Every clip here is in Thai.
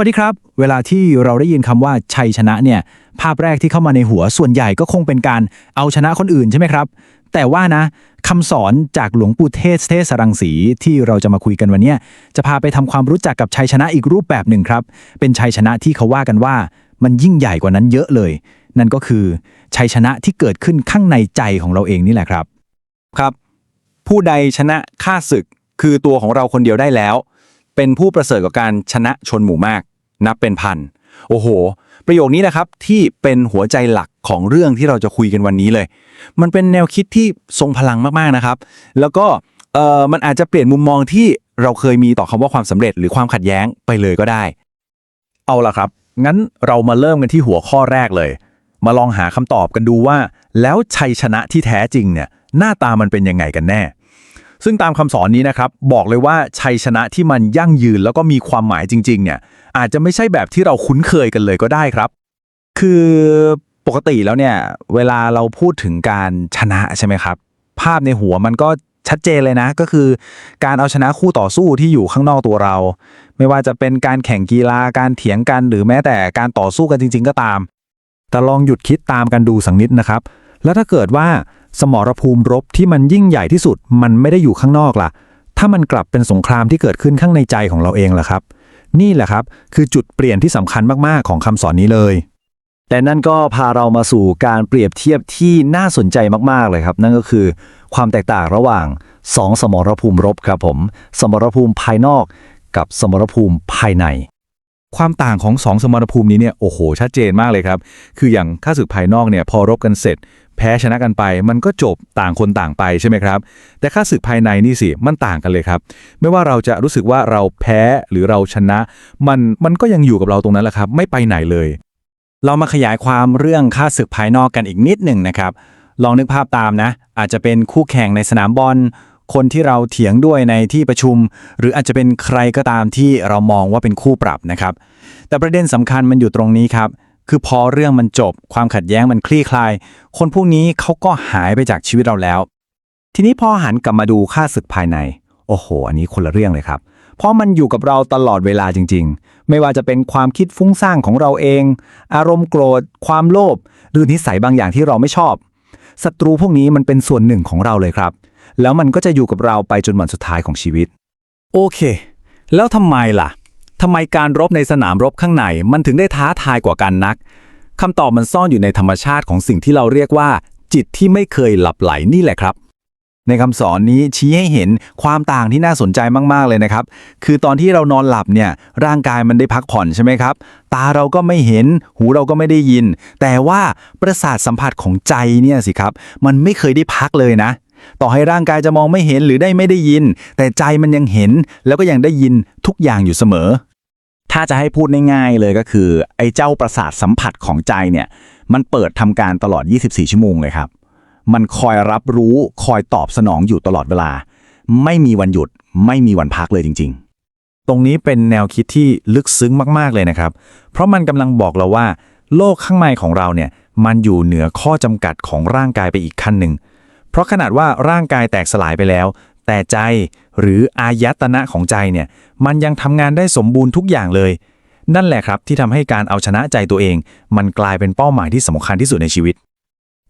วัสดีครับ เวลาที่เราได้ยินคำว่าชัยชนะเนี่ย ภาพแรกที่เข้ามาในหัวส่วนใหญ่ก็คงเป็นการเอาชนะคนอื่นใช่ไหมครับ แต่ว่านะคำสอนจากหลวงปู่เทศเทศรังสีที่เราจะมาคุยกันวันนี้จะพาไปทำความรู้จักกับชัยชนะอีกรูปแบบหนึ่งครับ เป็นชัยชนะที่เขาว่ากันว่ามันยิ่งใหญ่กว่านั้นเยอะเลย นั่นก็คือชัยชนะที่เกิดขึ้นข้างในใจของเราเองนี่แหละครับ ครับ ผู้ใดชนะข้าศึกคือตัวของเราคนเดียวได้แล้ว เป็นผู้ประเสริฐกับการชนะชนหมู่มาก นับเป็นพัน โอ้โห ประโยคนี้นะครับที่เป็นหัวใจหลักของเรื่องที่เราจะคุยกันวันนี้เลย มันเป็นแนวคิดที่ทรงพลังมากๆนะครับ แล้วก็เออมันอาจจะเปลี่ยนมุมมองที่เราเคยมีต่อคำว่าความสำเร็จหรือความขัดแย้งไปเลยก็ได้ เอาล่ะครับ งั้นเรามาเริ่มกันที่หัวข้อแรกเลย มาลองหาคำตอบกันดูว่า แล้วชัยชนะที่แท้จริงเนี่ยหน้าตามันเป็นยังไงกันแน่ ซึ่งตามคำสอนนี้นะครับบอกเลยว่าชัยชนะที่มันยั่งยืนแล้วก็มีความหมายจริง ๆ เนี่ย อาจจะไม่ใช่แบบที่เราคุ้นเคยกันเลยก็ได้ครับ คือปกติแล้วเนี่ย เวลาเราพูดถึงการชนะใช่ไหมครับ ภาพในหัวมันก็ชัดเจนเลยนะ ก็คือการเอาชนะคู่ต่อสู้ที่อยู่ข้างนอกตัวเรา ไม่ว่าจะเป็นการแข่งกีฬาการเถียงกัน หรือแม้แต่การต่อสู้กันจริง ๆ ก็ตาม แต่ลองหยุดคิดตามกันดูสักนิดนะครับ แล้วถ้าเกิดว่า สมรภูมิรบที่มันยิ่งใหญ่ที่สุดมันไม่ได้อยู่ข้างนอกล่ะ ถ้ามันกลับเป็นสงครามที่เกิดขึ้นข้างในใจของเราเองล่ะครับ นี่แหละครับคือจุดเปลี่ยนที่สำคัญมากๆของคำสอนนี้เลย แต่นั่นก็พาเรามาสู่การเปรียบเทียบที่น่าสนใจมากๆเลยครับ นั่นก็คือความแตกต่างระหว่าง 2 สมรภูมิรบครับผม สมรภูมิภายนอก กับสมรภูมิภายในความต่างของสองสมรภูมินี้เนี่ยโอ้โหชัดเจนมากเลยครับ คืออย่างข้าศึกภายนอกเนี่ยพอรบกันเสร็จ แพ้ชนะกันไป มันก็จบต่างคนต่างไปใช่ไหมครับ แต่ข้าศึกภายในนี่สิมันต่างกันเลยครับ ไม่ว่าเราจะรู้สึกว่าเราแพ้หรือเราชนะ มันมันก็ยังอยู่กับเราตรงนั้นแหละครับ ไม่ไปไหนเลย เรามาขยายความเรื่องค่าศึกภายนอกกันอีกนิดหนึ่งนะครับ ลองนึกภาพตามนะ อาจจะเป็นคู่แข่งในสนามบอลคนที่เราเถียงด้วยในที่ประชุม หรืออาจจะเป็นใครก็ตามที่เรามองว่าเป็นคู่ปรับนะครับ แต่ประเด็นสำคัญมันอยู่ตรงนี้ครับ คือพอเรื่องมันจบ ความขัดแย้งมันคลี่คลาย คนพวกนี้เขาก็หายไปจากชีวิตเราแล้ว ทีนี้พอหันกลับมาดูค่าศึกภายใน โอ้โห อันนี้คนละเรื่องเลยครับ เพราะมันอยู่กับเราตลอดเวลาจริง ๆ ไม่ว่าจะเป็นความคิดฟุ้งซ่านของเราเอง อารมณ์โกรธ ความโลภหรือนิสัยบางอย่างที่เราไม่ชอบศัตรูพวกนี้มันเป็นส่วนหนึ่งของเราเลยครับ แล้วมันก็จะอยู่กับเราไปจนวันสุดท้ายของชีวิต โอเค แล้วทำไมล่ะ ทำไมการรบในสนามรบข้างในมันถึงได้ท้าทายกว่ากันนักคำตอบมันซ่อนอยู่ในธรรมชาติของสิ่งที่เราเรียกว่า จิตที่ไม่เคยหลับไหลนี่แหละครับ ในคำสอนนี้ชี้ให้เห็นความต่างที่น่าสนใจมากๆเลยนะครับ คือตอนที่เรานอนหลับเนี่ยร่างกายมันได้พักผ่อนใช่ไหมครับ ตาเราก็ไม่เห็น หูเราก็ไม่ได้ยิน แต่ว่าประสาทสัมผัสของใจเนี่ยสิครับ มันไม่เคยได้พักเลยนะ ต่อให้ร่างกายจะมองไม่เห็นหรือได้ไม่ได้ยิน แต่ใจมันยังเห็นแล้วก็ยังได้ยินทุกอย่างอยู่เสมอ ถ้าจะให้พูดง่ายๆเลยก็คือ ไอ้เจ้าประสาทสัมผัสของใจเนี่ยมันเปิดทำการตลอด 24 ชั่วโมงเลยครับ มันคอยรับรู้คอยตอบสนองอยู่ตลอดเวลา ไม่มีวันหยุดไม่มีวันพักเลยจริง ๆตรงนี้เป็นแนวคิดที่ลึกซึ้งมาก ๆ เลยนะครับ เพราะมันกำลังบอกเราว่า โลกข้างในของเราเนี่ย มันอยู่เหนือข้อจำกัดของร่างกายไปอีกขั้นหนึ่ง เพราะขนาดว่าร่างกายแตกสลายไปแล้ว แต่ใจหรืออายตนะของใจเนี่ยมันยังทำงานได้สมบูรณ์ทุกอย่างเลย นั่นแหละครับที่ทำให้การเอาชนะใจตัวเอง มันกลายเป็นเป้าหมายที่สำคัญที่สุดในชีวิต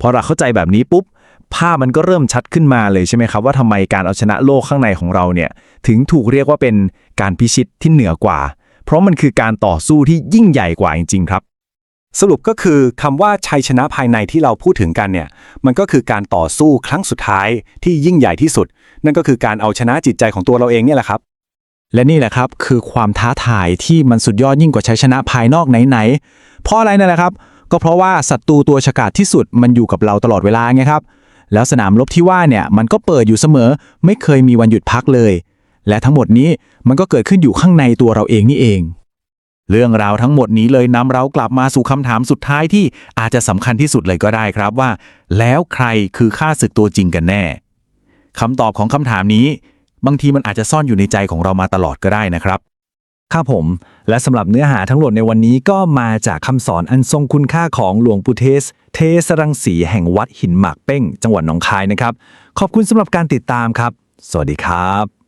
พอเราเข้าใจแบบนี้ปุ๊บภาพมันก็เริ่มชัดขึ้นมาเลยใช่ไหมครับ ว่าทำไมการเอาชนะโลกข้างในของเราเนี่ย ถึงถูกเรียกว่าเป็นการพิชิตที่เหนือกว่า เพราะมันคือการต่อสู้ที่ยิ่งใหญ่กว่าจริง ๆ ครับ สรุปก็คือคำว่าชัยชนะภายในที่เราพูดถึงกันเนี่ยมันก็คือการต่อสู้ครั้งสุดท้ายที่ยิ่งใหญ่ที่สุด นั่นก็คือการเอาชนะจิตใจของตัวเราเองเนี่ยแหละครับ และนี่แหละครับคือความท้าทายที่มันสุดยอดยิ่งกว่าชัยชนะภายนอกไหนๆเพราะอะไรนั่นแหละครับ ก็เพราะว่าศัตรูตัวฉกาจที่สุดมันอยู่กับเราตลอดเวลาไงครับ แล้วสนามรบที่ว่าเนี่ยมันก็เปิดอยู่เสมอ ไม่เคยมีวันหยุดพักเลย และทั้งหมดนี้มันก็เกิดขึ้นอยู่ข้างในตัวเราเองนี่เอง เรื่องราวทั้งหมดนี้เลยนำเรากลับมาสู่คำถามสุดท้ายที่อาจจะสำคัญที่สุดเลยก็ได้ครับว่า แล้วใครคือข้าศึกตัวจริงกันแน่คำตอบของคำถามนี้ บางทีมันอาจจะซ่อนอยู่ในใจของเรามาตลอดก็ได้นะครับครับผม และสำหรับเนื้อหาทั้งหมดในวันนี้ก็มาจากคำสอนอันทรงคุณค่าของหลวงปู่เทสเทสรังสีแห่งวัดหินหมากเป้ง จังหวัดหนองคายนะครับ ขอบคุณสำหรับการติดตามครับ สวัสดีครับ